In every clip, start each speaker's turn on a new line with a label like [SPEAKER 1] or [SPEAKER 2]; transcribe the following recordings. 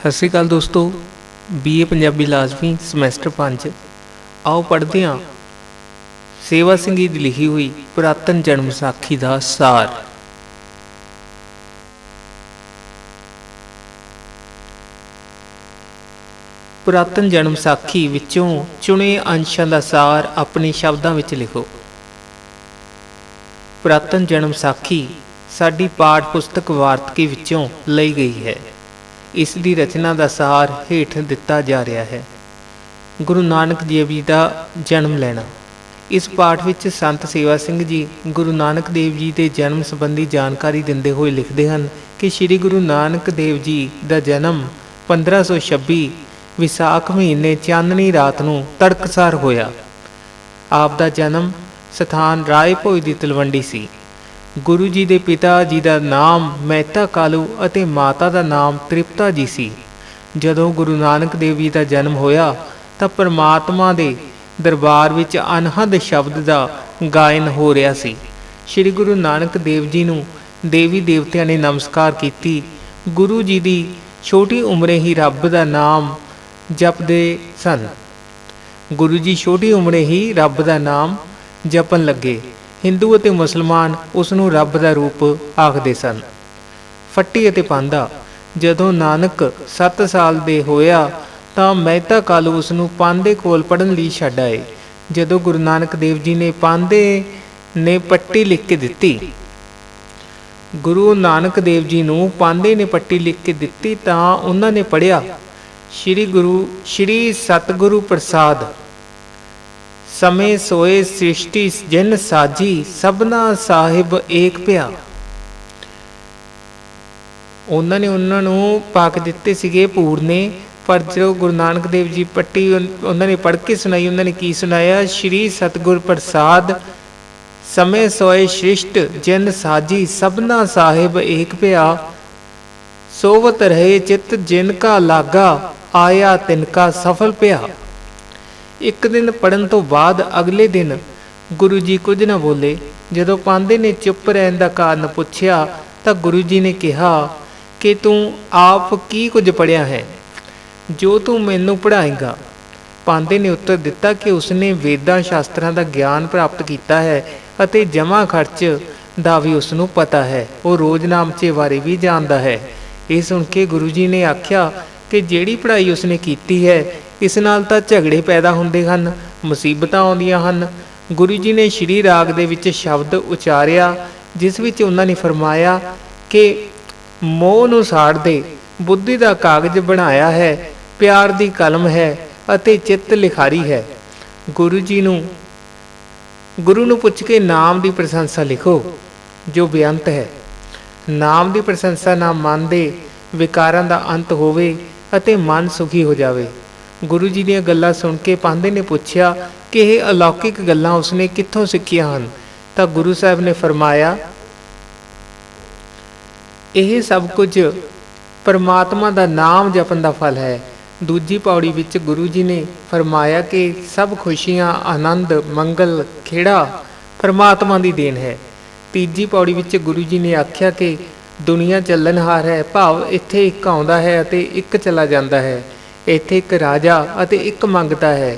[SPEAKER 1] ਸਤਿ ਸ਼੍ਰੀ ਅਕਾਲ ਦੋਸਤੋ ਬੀਏ ਪੰਜਾਬੀ ਲਾਜ਼ਮੀ ਸਮੈਸਟਰ 5 ਆਓ ਪੜ੍ਹਦੇ ਹਾਂ। ਸੇਵਾ ਸਿੰਘ ਦੀ ਲਿਖੀ ਹੋਈ ਪੁਰਾਤਨ ਜਨਮ ਸਾਖੀ ਦਾ ਸਾਰ। ਪੁਰਾਤਨ ਜਨਮ ਸਾਖੀ ਵਿੱਚੋਂ ਚੁਣੇ ਅੰਸ਼ਾਂ ਦਾ ਸਾਰ ਆਪਣੇ ਸ਼ਬਦਾਂ ਵਿੱਚ ਲਿਖੋ। ਪੁਰਾਤਨ ਜਨਮ ਸਾਖੀ ਸਾਡੀ ਪਾਠ ਪੁਸਤਕ ਵਾਰਤਕੀ ਵਿੱਚੋਂ ਲਈ ਗਈ ਹੈ। ਇਸ ਦੀ ਰਚਨਾ ਦਾ ਸਾਰ ਹੇਠ ਦਿੱਤਾ ਜਾ ਰਿਹਾ ਹੈ। ਗੁਰੂ ਨਾਨਕ ਦੇਵ ਜੀ ਦਾ ਜਨਮ ਲੈਣਾ। ਇਸ ਪਾਠ ਵਿੱਚ ਸੰਤ ਸੇਵਾ ਸਿੰਘ ਜੀ ਗੁਰੂ ਨਾਨਕ ਦੇਵ ਜੀ ਦੇ ਜਨਮ ਸੰਬੰਧੀ ਜਾਣਕਾਰੀ ਦਿੰਦੇ ਹੋਏ ਲਿਖਦੇ ਹਨ ਕਿ ਸ੍ਰੀ ਗੁਰੂ ਨਾਨਕ ਦੇਵ ਜੀ ਦਾ ਜਨਮ 1526 ਵਿਸਾਖ ਮਹੀਨੇ ਚਾਂਦਨੀ ਰਾਤ ਨੂੰ ਤੜਕਸਾਰ ਹੋਇਆ। ਆਪ ਦਾ ਜਨਮ ਸਥਾਨ ਰਾਏ ਭੋਜ ਦੀ ਤਲਵੰਡੀ ਸੀ। ਗੁਰੂ ਜੀ ਦੇ ਪਿਤਾ ਜੀ ਦਾ ਨਾਮ ਮਹਿਤਾ ਕਾਲੂ ਅਤੇ ਮਾਤਾ ਦਾ ਨਾਮ ਤ੍ਰਿਪਤਾ ਜੀ ਸੀ। ਜਦੋਂ ਗੁਰੂ ਨਾਨਕ ਦੇਵ ਜੀ ਦਾ ਜਨਮ ਹੋਇਆ, ਤਾਂ ਪਰਮਾਤਮਾ ਦੇ ਦਰਬਾਰ ਵਿੱਚ ਅਨਹਦ ਸ਼ਬਦ ਦਾ ਗਾਇਨ ਹੋ ਰਿਹਾ ਸੀ। ਸ੍ਰੀ ਗੁਰੂ ਨਾਨਕ ਦੇਵ ਜੀ ਨੂੰ ਦੇਵੀ ਦੇਵਤਿਆਂ ਨੇ ਨਮਸਕਾਰ ਕੀਤੀ। ਗੁਰੂ ਜੀ ਦੀ ਛੋਟੀ ਉਮਰੇ ਹੀ ਰੱਬ ਦਾ ਨਾਮ ਜਪਦੇ ਸਨ। ਗੁਰੂ ਜੀ ਛੋਟੀ ਉਮਰੇ ਹੀ ਰੱਬ ਦਾ ਨਾਮ ਜਪਣ ਲੱਗੇ। ਹਿੰਦੂ ਅਤੇ ਮੁਸਲਮਾਨ ਉਸ ਨੂੰ ਰੱਬ ਦਾ ਰੂਪ ਆਖਦੇ ਸਨ। ਫੱਟੀ ਅਤੇ ਪਾਂਦਾ, ਜਦੋਂ ਨਾਨਕ 7 ਸਾਲ ਦੇ ਹੋਇਆ, ਤਾਂ ਮਹਿਤਾ ਕਾਲੂ ਉਸ ਨੂੰ ਪਾਂਦੇ ਕੋਲ ਪੜਨ ਲਈ ਛੱਡ ਆਏ, ਜਦੋਂ ਗੁਰੂ ਨਾਨਕ ਦੇਵ ਜੀ ਨੇ ਪਾਂਦੇ ਨੇ ਪੱਟੀ ਲਿਖ ਕੇ ਦਿੱਤੀ। ਗੁਰੂ ਨਾਨਕ ਦੇਵ ਜੀ ਨੂੰ ਪਾਂਦੇ ਨੇ ਪੱਟੀ ਲਿਖ ਕੇ ਦਿੱਤੀ ਤਾਂ ਉਹਨਾਂ ਨੇ ਪੜਿਆ ਸ੍ਰੀ ਗੁਰੂ, ਸ੍ਰੀ ਸਤਿਗੁਰੂ ਪ੍ਰਸਾਦ ਸਮੇਂ ਸੋਏ ਸ੍ਰਿਸ਼ਟੀ ਜਿਨ ਸਾਜੀ, ਸਭਨਾ ਸਾਹਿਬ ਏਕ ਪਿਆ। ਉਹਨਾਂ ਨੇ ਉਹਨਾਂ ਨੂੰ ਪਾਕ ਦਿੱਤੇ ਸੀਗੇ ਪੂਰਨੇ। ਪਰ ਜਦੋਂ ਗੁਰੂ ਨਾਨਕ ਦੇਵ ਜੀ ਪੱਟੀ, ਉਹਨਾਂ ਨੇ ਪੜ੍ਹ ਕੇ ਸੁਣਾਈ, ਉਹਨਾਂ ਨੇ ਕੀ ਸੁਣਾਇਆ? ਸ੍ਰੀ ਸਤਿਗੁਰ ਪ੍ਰਸਾਦ, ਸਮੇ ਸੋਏ ਸ੍ਰਿਸ਼ਟ ਜਿਨ ਸਾਜੀ, ਸਭਨਾ ਸਾਹਿਬ ਏਕ ਪਿਆ। ਸੋਵਤ ਰਹੇ ਚਿਤ ਜਿਨ ਕਾ ਲਾਗਾ, ਆਇਆ ਤਿਨ ਕਾ ਸਫਲ ਪਿਆ। ਇੱਕ ਦਿਨ ਪੜਨ ਤੋਂ ਬਾਅਦ ਅਗਲੇ ਦਿਨ ਗੁਰੂ ਜੀ ਕੁਝ ਨਾ ਬੋਲੇ। ਜਦੋਂ ਪਾਂਦੇ ਨੇ ਚੁੱਪ ਰਹਿਣ ਦਾ ਕਾਰਨ ਪੁੱਛਿਆ, ਤਾਂ ਗੁਰੂ ਜੀ ਨੇ ਕਿਹਾ ਕਿ ਤੂੰ ਆਪ ਕੀ ਕੁਝ ਪੜਿਆ ਹੈ? ਜੋ ਤੂੰ ਮੈਨੂੰ ਪੜਾਏਗਾ ਪਾਂਦੇ ਨੇ ਉੱਤਰ ਦਿੱਤਾ ਕਿ ਉਸਨੇ ਵੇਦਾਂ ਸ਼ਾਸਤਰਾਂ ਦਾ ਗਿਆਨ ਪ੍ਰਾਪਤ ਕੀਤਾ ਹੈ ਅਤੇ ਜਮਾ ਖਰਚ ਦਾ ਵੀ ਉਸ ਨੂੰ ਪਤਾ ਹੈ। ਉਹ ਰੋਜ਼ ਨਾਮਚੇ ਬਾਰੇ ਵੀ ਜਾਣਦਾ ਹੈ। ਇਹ ਸੁਣ ਕੇ ਗੁਰੂ ਜੀ ਨੇ ਆਖਿਆ ਕਿ ਜਿਹੜੀ ਪੜ੍ਹਾਈ ਉਸਨੇ ਕੀਤੀ ਹੈ ਇਸ ਨਾਲ ਤਾਂ ਝਗੜੇ ਪੈਦਾ ਹੁੰਦੇ ਹਨ, ਮੁਸੀਬਤਾਂ ਆਉਂਦੀਆਂ ਹਨ। ਗੁਰੂ ਜੀ ਨੇ ਸ਼੍ਰੀ ਰਾਗ ਦੇ ਵਿੱਚ ਸ਼ਬਦ ਉਚਾਰਿਆ, ਜਿਸ ਵਿੱਚ ਉਹਨਾਂ ਨੇ ਫਰਮਾਇਆ ਕਿ ਮੋਹ ਨੂੰ ਸਾੜ ਦੇ, ਬੁੱਧੀ ਦਾ ਕਾਗਜ਼ ਬਣਾਇਆ ਹੈ, ਪਿਆਰ ਦੀ ਕਲਮ ਹੈ ਅਤੇ ਚਿੱਤ ਲਿਖਾਰੀ ਹੈ। ਗੁਰੂ ਜੀ ਨੂੰ, ਗੁਰੂ ਨੂੰ ਪੁੱਛ ਕੇ ਨਾਮ ਦੀ ਪ੍ਰਸ਼ੰਸਾ ਲਿਖੋ, ਜੋ ਬੇਅੰਤ ਹੈ। ਨਾਮ ਦੀ ਪ੍ਰਸ਼ੰਸਾ ਨਾਲ ਮੰਨਦੇ, ਵਿਕਾਰਾਂ ਦਾ ਅੰਤ ਹੋਵੇ ਅਤੇ ਮਨ ਸੁਖੀ ਹੋ ਜਾਵੇ। ਗੁਰੂ ਜੀ ਦੀਆਂ ਗੱਲਾਂ ਸੁਣ ਕੇ ਪਾਂਦੇ ਨੇ ਪੁੱਛਿਆ ਕਿ ਇਹ ਅਲੌਕਿਕ ਗੱਲਾਂ ਉਸਨੇ ਕਿੱਥੋਂ ਸਿੱਖੀਆਂ ਹਨ? ਤਾਂ ਗੁਰੂ ਸਾਹਿਬ ਨੇ ਫਰਮਾਇਆ, ਇਹ ਸਭ ਕੁਝ ਪਰਮਾਤਮਾ ਦਾ ਨਾਮ ਜਪਣ ਦਾ ਫਲ ਹੈ। ਦੂਜੀ ਪੌੜੀ ਵਿੱਚ ਗੁਰੂ ਜੀ ਨੇ ਫਰਮਾਇਆ ਕਿ ਸਭ ਖੁਸ਼ੀਆਂ, ਆਨੰਦ, ਮੰਗਲ, ਖੇੜਾ ਪਰਮਾਤਮਾ ਦੀ ਦੇਣ ਹੈ। ਤੀਜੀ ਪੌੜੀ ਵਿੱਚ ਗੁਰੂ ਜੀ ਨੇ ਆਖਿਆ ਕਿ ਦੁਨੀਆ ਚੱਲਣਹਾਰ ਹੈ, ਭਾਵ ਇੱਥੇ ਇੱਕ ਆਉਂਦਾ ਹੈ ਅਤੇ ਇੱਕ ਚਲਾ ਜਾਂਦਾ ਹੈ। ਇੱਥੇ ਇੱਕ ਰਾਜਾ ਅਤੇ ਇੱਕ ਮੰਗਤਾ ਹੈ,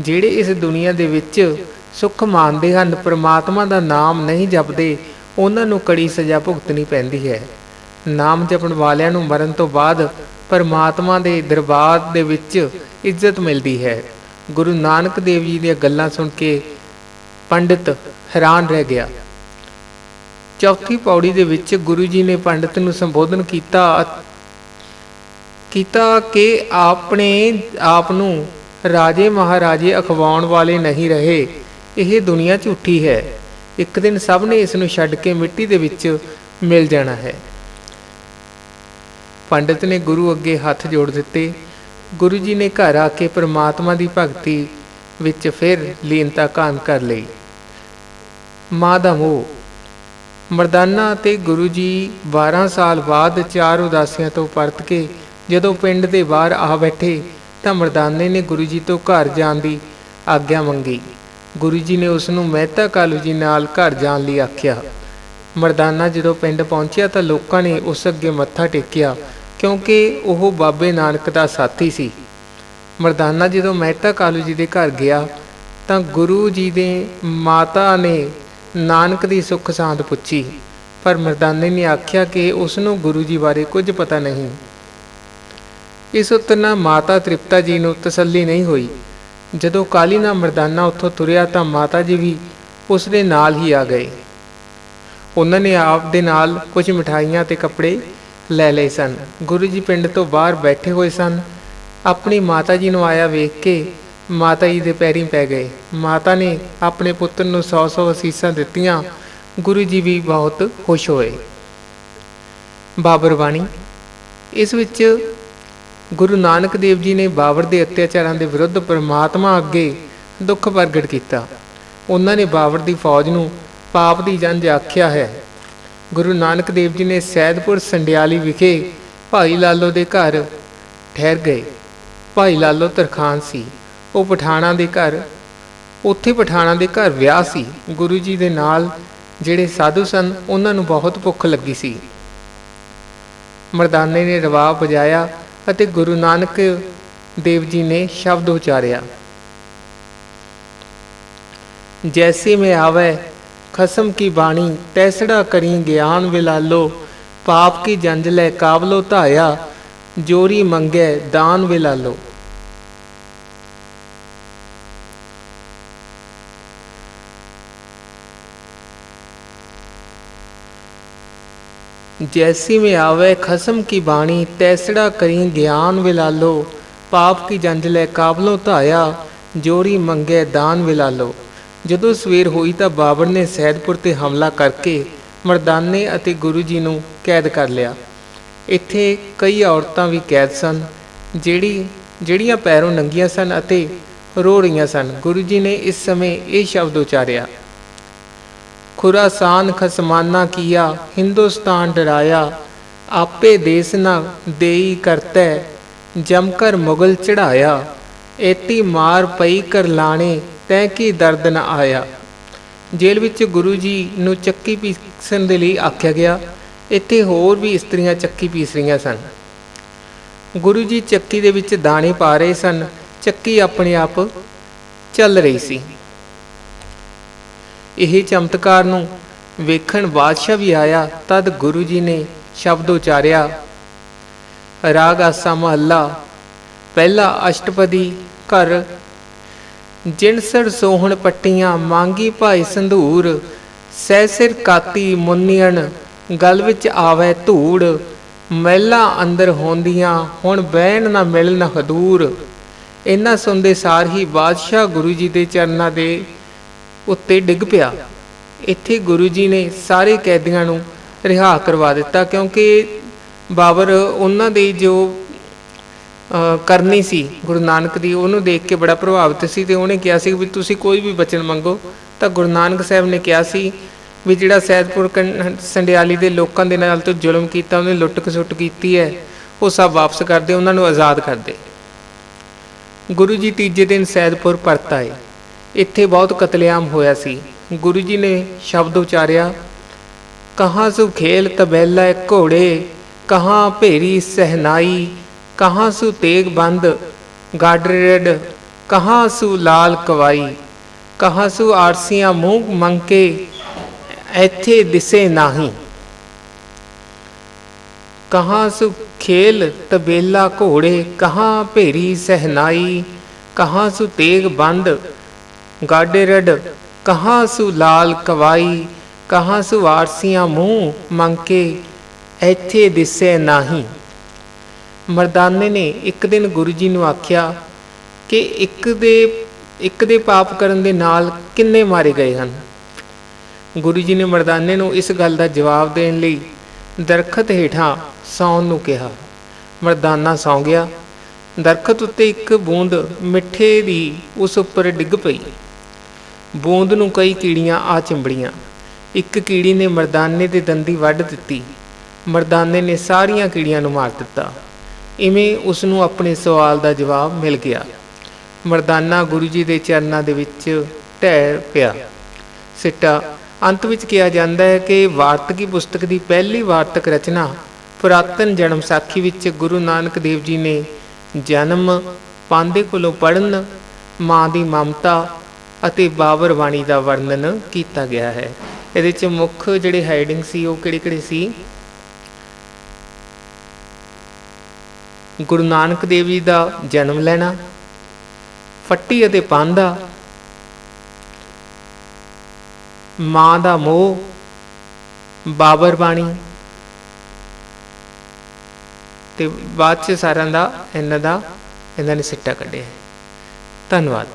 [SPEAKER 1] ਜਿਹੜੇ ਇਸ ਦੁਨੀਆ ਦੇ ਵਿੱਚ ਸੁੱਖ ਮਾਣਦੇ ਹਨ, ਪ੍ਰਮਾਤਮਾ ਦਾ ਨਾਮ ਨਹੀਂ ਜਪਦੇ, ਉਹਨਾਂ ਨੂੰ ਕੜੀ ਸਜ਼ਾ ਭੁਗਤਣੀ ਪੈਂਦੀ ਹੈ। ਨਾਮ ਜਪਣ ਵਾਲਿਆਂ ਨੂੰ ਮਰਨ ਤੋਂ ਬਾਅਦ ਪਰਮਾਤਮਾ ਦੇ ਦਰਬਾਰ ਦੇ ਵਿੱਚ ਇੱਜ਼ਤ ਮਿਲਦੀ ਹੈ। ਗੁਰੂ ਨਾਨਕ ਦੇਵ ਜੀ ਦੀਆਂ ਗੱਲਾਂ ਸੁਣ ਕੇ ਪੰਡਿਤ ਹੈਰਾਨ ਰਹਿ ਗਿਆ। ਚੌਥੀ ਪੌੜੀ ਦੇ ਵਿੱਚ ਗੁਰੂ ਜੀ ਨੇ ਪੰਡਿਤ ਨੂੰ ਸੰਬੋਧਨ ਕੀਤਾ ਕੀਤਾ ਕਿ ਆਪਣੇ ਆਪ ਨੂੰ ਰਾਜੇ ਮਹਾਰਾਜੇ ਅਖਵਾਉਣ ਵਾਲੇ ਨਹੀਂ ਰਹੇ। ਇਹ ਦੁਨੀਆ ਝੂਠੀ ਹੈ। ਇੱਕ ਦਿਨ ਸਭ ਨੇ ਇਸ ਨੂੰ ਛੱਡ ਕੇ ਮਿੱਟੀ ਦੇ ਵਿੱਚ ਮਿਲ ਜਾਣਾ ਹੈ। ਪੰਡਿਤ ਨੇ ਗੁਰੂ ਅੱਗੇ ਹੱਥ ਜੋੜ ਦਿੱਤੇ। ਗੁਰੂ ਜੀ ਨੇ ਘਰ ਆ ਕੇ ਪ੍ਰਮਾਤਮਾ ਦੀ ਭਗਤੀ ਵਿੱਚ ਫਿਰ ਲੀਨਤਾ ਕਾਇਮ ਕਰ ਲਈ। ਮਾਂ ਦਾ ਮੋਹ। ਮਰਦਾਨਾ ਤੇ ਗੁਰੂ ਜੀ 12 ਸਾਲ ਬਾਅਦ ਚਾਰ ਉਦਾਸੀਆਂ ਤੋਂ ਪਰਤ ਕੇ ਜਦੋਂ ਪਿੰਡ ਦੇ ਬਾਹਰ ਆ ਬੈਠੇ ਤਾਂ ਮਰਦਾਨੇ ਨੇ ਗੁਰੂ ਜੀ ਤੋਂ ਘਰ ਜਾਣ ਦੀ ਆਗਿਆ ਮੰਗੀ। ਗੁਰੂ ਜੀ ਨੇ ਉਸ ਨੂੰ ਮਹਿਤਾ ਕਾਲੂ ਜੀ ਨਾਲ ਘਰ ਜਾਣ ਲਈ ਆਖਿਆ। ਮਰਦਾਨਾ ਜਦੋਂ ਪਿੰਡ ਪਹੁੰਚਿਆ ਤਾਂ ਲੋਕਾਂ ਨੇ ਉਸ ਅੱਗੇ ਮੱਥਾ ਟੇਕਿਆ ਕਿਉਂਕਿ ਉਹ ਬਾਬੇ ਨਾਨਕ ਦਾ ਸਾਥੀ ਸੀ। ਮਰਦਾਨਾ ਜਦੋਂ ਮਹਿਤਾ ਕਾਲੂ ਜੀ ਦੇ ਘਰ ਗਿਆ ਤਾਂ ਗੁਰੂ ਜੀ ਦੇ ਮਾਤਾ ਨੇ ਨਾਨਕ ਦੀ ਸੁੱਖ ਸਾਂਦ ਪੁੱਛੀ। ਪਰ ਮਰਦਾਨੇ ਨੇ ਆਖਿਆ ਕਿ ਉਸ ਨੂੰ ਗੁਰੂ ਜੀ ਬਾਰੇ ਕੁਝ ਪਤਾ ਨਹੀਂ। ਇਸ ਉੱਤੇ ਨਾ ਮਾਤਾ ਤ੍ਰਿਪਤਾ ਜੀ ਨੂੰ ਤਸੱਲੀ ਨਹੀਂ ਹੋਈ। ਜਦੋਂ ਕਾਲੀ ਨਾ ਮਰਦਾਨਾ ਉੱਥੋਂ ਤੁਰਿਆ ਤਾਂ ਮਾਤਾ ਜੀ ਵੀ ਉਸ ਦੇ ਨਾਲ ਹੀ ਆ ਗਏ। ਉਹਨਾਂ ਨੇ ਆਪ ਦੇ ਨਾਲ ਕੁਝ ਮਠਾਈਆਂ ਤੇ ਕੱਪੜੇ ਲੈ ਲਏ ਸਨ। ਗੁਰੂ ਜੀ ਪਿੰਡ ਤੋਂ ਬਾਹਰ ਬੈਠੇ ਹੋਏ ਸਨ। ਆਪਣੀ ਮਾਤਾ ਜੀ ਨੂੰ ਆਇਆ ਵੇਖ ਕੇ ਮਾਤਾ ਜੀ ਦੇ ਪੈਰੀਂ ਪੈ ਗਏ। ਮਾਤਾ ਨੇ ਆਪਣੇ ਪੁੱਤਰ ਨੂੰ ਸੌ ਸੌ ਅਸੀਸਾਂ ਦਿੱਤੀਆਂ। ਗੁਰੂ ਜੀ ਵੀ ਬਹੁਤ ਖੁਸ਼ ਹੋਏ। ਬਾਬਰ ਬਾਣੀ, ਇਸ ਵਿੱਚ ਗੁਰੂ ਨਾਨਕ ਦੇਵ ਜੀ ਨੇ ਬਾਬਰ ਦੇ ਅਤਿਆਚਾਰਾਂ ਦੇ ਵਿਰੁੱਧ ਪ੍ਰਮਾਤਮਾ ਅੱਗੇ ਦੁੱਖ ਪ੍ਰਗਟ ਕੀਤਾ। ਉਹਨਾਂ ਨੇ ਬਾਬਰ ਦੀ ਫੌਜ ਨੂੰ ਪਾਪ ਦੀ ਜੰਜ ਆਖਿਆ ਹੈ। ਗੁਰੂ ਨਾਨਕ ਦੇਵ ਜੀ ਨੇ ਸੈਦਪੁਰ ਸੰਡਿਆਲੀ ਵਿਖੇ ਭਾਈ ਲਾਲੋ ਦੇ ਘਰ ਠਹਿਰ ਗਏ। ਭਾਈ ਲਾਲੋ ਤਰਖਾਨ ਸੀ। ਉਹ ਪਠਾਣਾ ਦੇ ਘਰ, ਉੱਥੇ ਪਠਾਣਾ ਦੇ ਘਰ ਵਿਆਹ ਸੀ। ਗੁਰੂ ਜੀ ਦੇ ਨਾਲ ਜਿਹੜੇ ਸਾਧੂ ਸਨ ਉਹਨਾਂ ਨੂੰ ਬਹੁਤ ਭੁੱਖ ਲੱਗੀ ਸੀ। ਮਰਦਾਨੇ ਨੇ ਰਵਾਬ ਵਜਾਇਆ ਅਤੇ ਗੁਰੂ ਨਾਨਕ ਦੇਵ ਜੀ ਨੇ ਸ਼ਬਦ ਉਚਾਰਿਆ, ਜੈਸੀ ਮੈਂ ਆਵੇ, ਖਸਮ ਕੀ ਬਾਣੀ, ਤੈਸੜਾ ਕਰੀ ਗਿਆਨ ਵਿਲਾਲੋ, ਪਾਪ ਕੀ ਜੰਜ ਲੈ ਕਾਬਲੋ ਧਾਇਆ, ਜੋਰੀ ਮੰਗੇ ਦਾਨ ਵਿਲਾਲੋ। जैसी में आवे खसम की बाणी तैसड़ा करी ज्ञान विलालो ਪਾਪ ਕੀ ਜੰਜ ਲੈ ਕਾਬਲੋਂ ਧਾਇਆ ਜੋਰੀ ਮੰਗੇ ਦਾਨ ਵਿਲਾਲੋ ਜਦੋਂ ਸਵੇਰ ਹੋਈ ਤਾਂ ਬਾਬਰ ਨੇ ਸੈਦਪੁਰ ਤੇ ਹਮਲਾ ਕਰਕੇ ਮਰਦਾਨੇ ਅਤੇ ਗੁਰੂ ਜੀ ਨੂੰ ਕੈਦ ਕਰ ਲਿਆ ਇੱਥੇ ਕਈ ਔਰਤਾਂ ਵੀ ਕੈਦ ਸਨ ਜਿਹੜੀ ਜਿਹੜੀਆਂ ਪੈਰੋਂ ਨੰਗੀਆਂ ਸਨ ਅਤੇ ਰੋ ਰਹੀਆਂ ਸਨ ਗੁਰੂ ਜੀ ਨੇ ਇਸ ਸਮੇਂ ਇਹ ਸ਼ਬਦ ਉਚਾਰਿਆ ਖੁਰਾਸਾਨ ਖਸਮਾਨਾ ਕੀਆ, ਹਿੰਦੁਸਤਾਨ ਡਰਾਇਆ। ਆਪੇ ਦੇਸ ਨਾ ਦੇਈ ਕਰਤੈ, ਜਮਕਰ ਮੁਗਲ ਚੜਾਇਆ ਏਤੀ ਮਾਰ ਪਈ ਕਰ ਲਾਣੇ, ਤੈ ਕੀ ਦਰਦ ਨ ਆਇਆ। ਜੇਲ੍ਹ ਵਿੱਚ ਗੁਰੂ ਜੀ ਨੂੰ ਚੱਕੀ ਪੀਸਣ ਦੇ ਲਈ ਆਖਿਆ ਗਿਆ, ਇੱਥੇ ਹੋਰ ਵੀ ਇਸਤਰੀਆਂ ਚੱਕੀ ਪੀਸ ਰਹੀਆਂ ਸਨ। ਗੁਰੂ ਜੀ ਚੱਕੀ ਦੇ ਵਿੱਚ ਦਾਣੇ ਪਾ ਰਹੇ ਸਨ, ਚੱਕੀ ਆਪਣੇ ਆਪ ਚੱਲ ਰਹੀ ਸੀ। ਇਹ ਚਮਤਕਾਰ ਨੂੰ ਵੇਖਣ ਬਾਦਸ਼ਾਹ ਵੀ ਆਇਆ, ਤਦ ਗੁਰੂ ਜੀ ਨੇ ਸ਼ਬਦ ਉਚਾਰਿਆ, ਰਾਗ ਆਸਾ ਮਹੱਲਾ, ਪਹਿਲਾ ਅਸ਼ਟਪਦੀ ਘਰ ਜਿਣਸੜ ਸੋਹਣ ਪੱਟੀਆਂ ਮੰਗੀ ਭਾਈ ਸੰਧੂਰ, ਸਹਿ ਸਿਰ ਕਾਤੀ ਮੁੰਨੀਆਂ ਗਲ ਵਿੱਚ ਆਵੇ ਧੂੜ, ਮਹਿਲਾ ਅੰਦਰ ਹੁੰਦੀਆਂ ਹੁਣ ਬਹਿਣ ਨਾ ਮਿਲਣ ਹਦੂਰ। ਇਹਨਾਂ ਸੁਣਦੇ ਸਾਰ ਹੀ ਬਾਦਸ਼ਾਹ ਗੁਰੂ ਜੀ ਦੇ ਚਰਨਾਂ ਦੇ ਉੱਤੇ ਡਿੱਗ ਪਿਆ। ਇੱਥੇ ਗੁਰੂ ਜੀ ਨੇ ਸਾਰੇ ਕੈਦੀਆਂ ਨੂੰ ਰਿਹਾ ਕਰਵਾ ਦਿੱਤਾ ਕਿਉਂਕਿ ਬਾਬਰ ਉਹਨਾਂ ਦੀ ਜੋ ਕਰਨੀ ਸੀ, ਗੁਰੂ ਨਾਨਕ ਦੀ, ਉਹਨੂੰ ਦੇਖ ਕੇ ਬੜਾ ਪ੍ਰਭਾਵਿਤ ਸੀ ਤੇ ਉਹਨੇ ਕਿਹਾ ਸੀ ਵੀ ਤੁਸੀਂ ਕੋਈ ਵੀ ਬਚਨ ਮੰਗੋ। ਤਾਂ ਗੁਰੂ ਨਾਨਕ ਸਾਹਿਬ ਨੇ ਕਿਹਾ ਸੀ ਵੀ ਜਿਹੜਾ ਸੈਦਪੁਰ ਕੰ- ਸੰਡਿਆਲੀ ਦੇ ਲੋਕਾਂ ਦੇ ਨਾਲ ਤੋਂ ਜ਼ੁਲਮ ਕੀਤਾ, ਉਹਨੇ ਲੁੱਟ ਖਸੁੱਟ ਕੀਤੀ ਹੈ, ਉਹ ਸਭ ਵਾਪਸ ਕਰ ਦੇ, ਉਹਨਾਂ ਨੂੰ ਆਜ਼ਾਦ ਕਰ ਦੇ। ਗੁਰੂ ਜੀ ਤੀਜੇ ਦਿਨ ਸੈਦਪੁਰ ਪਰਤ ਆਏ। ਇੱਥੇ ਬਹੁਤ ਕਤਲੇਆਮ ਹੋਇਆ ਸੀ। ਗੁਰੂ ਜੀ ਨੇ ਸ਼ਬਦ ਉਚਾਰਿਆ, ਕਹਾਂ ਸੁ ਖੇਲ ਤਬੈਲਾ ਘੋੜੇ, ਕਹਾਂ ਭੇਰੀ ਸਹਨਾਈ, ਕਹਾਂ ਸੁ ਤੇਗ ਬੰਦ ਗਾਡਰੇਡ ਕਹਾਂ ਸੁ ਲਾਲ ਕਵਾਈ, ਕਹਾਂ ਸੁ ਆਰਸੀਆਂ ਮੂੰਹ ਮੰਕੇ, ਇੱਥੇ ਦਿਸੇ ਨਾਹੀ। ਕਹਾਂ ਸੁ ਖੇਲ ਤਬੇਲਾ ਘੋੜੇ, ਕਹਾਂ ਭੇਰੀ ਸਹਨਾਈ, ਕਹਾਂ ਸੁ ਤੇਗ ਬੰਦ ਗਾਡੇ ਰੜ ਕਹਾਂ ਸੁ ਲਾਲ ਕਵਾਈ, ਕਹਾਂ ਸੁ ਵਾਰਸੀਆਂ ਮੂੰਹ ਮੰਕੇ ਇੱਥੇ ਦਿਸੇ ਨਾਹੀ। ਮਰਦਾਨੇ ਨੇ ਇੱਕ ਦਿਨ ਗੁਰੂ ਜੀ ਨੂੰ ਆਖਿਆ ਕਿ ਇੱਕ ਦੇ ਇੱਕ ਦੇ ਪਾਪ ਕਰਨ ਦੇ ਨਾਲ ਕਿੰਨੇ ਮਾਰੇ ਗਏ ਹਨ? ਗੁਰੂ ਜੀ ਨੇ ਮਰਦਾਨੇ ਨੂੰ ਇਸ ਗੱਲ ਦਾ ਜਵਾਬ ਦੇਣ ਲਈ ਦਰਖਤ ਹੇਠਾਂ ਸੌਣ ਨੂੰ ਕਿਹਾ। ਮਰਦਾਨਾ ਸੌਂ ਗਿਆ। ਦਰਖਤ ਉੱਤੇ ਇੱਕ ਬੂੰਦ ਮਿੱਠੇ ਦੀ ਉਸ ਉੱਪਰ ਡਿੱਗ ਪਈ। ਬੂੰਦ ਨੂੰ ਕਈ ਕੀੜੀਆਂ ਆ ਚਿੰਬੜੀਆਂ। ਇੱਕ ਕੀੜੀ ਨੇ ਮਰਦਾਨੇ ਦੇ ਦੰਦੀ ਵੱਢ ਦਿੱਤੀ। ਮਰਦਾਨੇ ਨੇ ਸਾਰੀਆਂ ਕੀੜੀਆਂ ਨੂੰ ਮਾਰ ਦਿੱਤਾ। ਇਵੇਂ ਉਸ ਨੂੰ ਆਪਣੇ ਸਵਾਲ ਦਾ ਜਵਾਬ ਮਿਲ ਗਿਆ। ਮਰਦਾਨਾ ਗੁਰੂ ਜੀ ਦੇ ਚਰਨਾਂ ਦੇ ਵਿੱਚ ਢਹਿ ਪਿਆ। ਸਿੱਟਾ, ਅੰਤ ਵਿੱਚ ਕਿਹਾ ਜਾਂਦਾ ਹੈ ਕਿ ਵਾਰਤਕੀ ਪੁਸਤਕ ਦੀ ਪਹਿਲੀ ਵਾਰਤਕ ਰਚਨਾ ਪੁਰਾਤਨ ਜਨਮ ਸਾਖੀ ਵਿੱਚ ਗੁਰੂ ਨਾਨਕ ਦੇਵ ਜੀ ਨੇ ਜਨਮ ਪਾਂਦੇ ਕੋਲੋਂ ਪੜਨ ਮਾਂ ਦੀ ਮਮਤਾ ਅਤੇ ਬਾਬਰ ਬਾਣੀ ਦਾ ਵਰਣਨ ਕੀਤਾ ਗਿਆ ਹੈ। ਇਹਦੇ ਚ ਮੁੱਖ ਜਿਹੜੇ ਹੈਡਿੰਗ ਸੀ, ਉਹ ਕਿਹੜੇ ਕਿਹੜੇ ਸੀ? ਗੁਰੂ ਨਾਨਕ ਦੇਵ ਜੀ ਦਾ ਜਨਮ ਲੈਣਾ, ਫੱਟੀ ਅਤੇ ਪਾਂਦਾ, ਮਾਂ ਦਾ ਮੋਹ, ਬਾਬਰ ਬਾਣੀ, ਤੇ ਬਾਅਦ ਚ ਸਾਰਿਆਂ ਦਾ ਇਹਨਾਂ ਦਾ, ਇਹਨਾਂ ਨੇ ਸਿੱਟਾ ਕੱਢਿਆ ਹੈ। ਧੰਨਵਾਦ।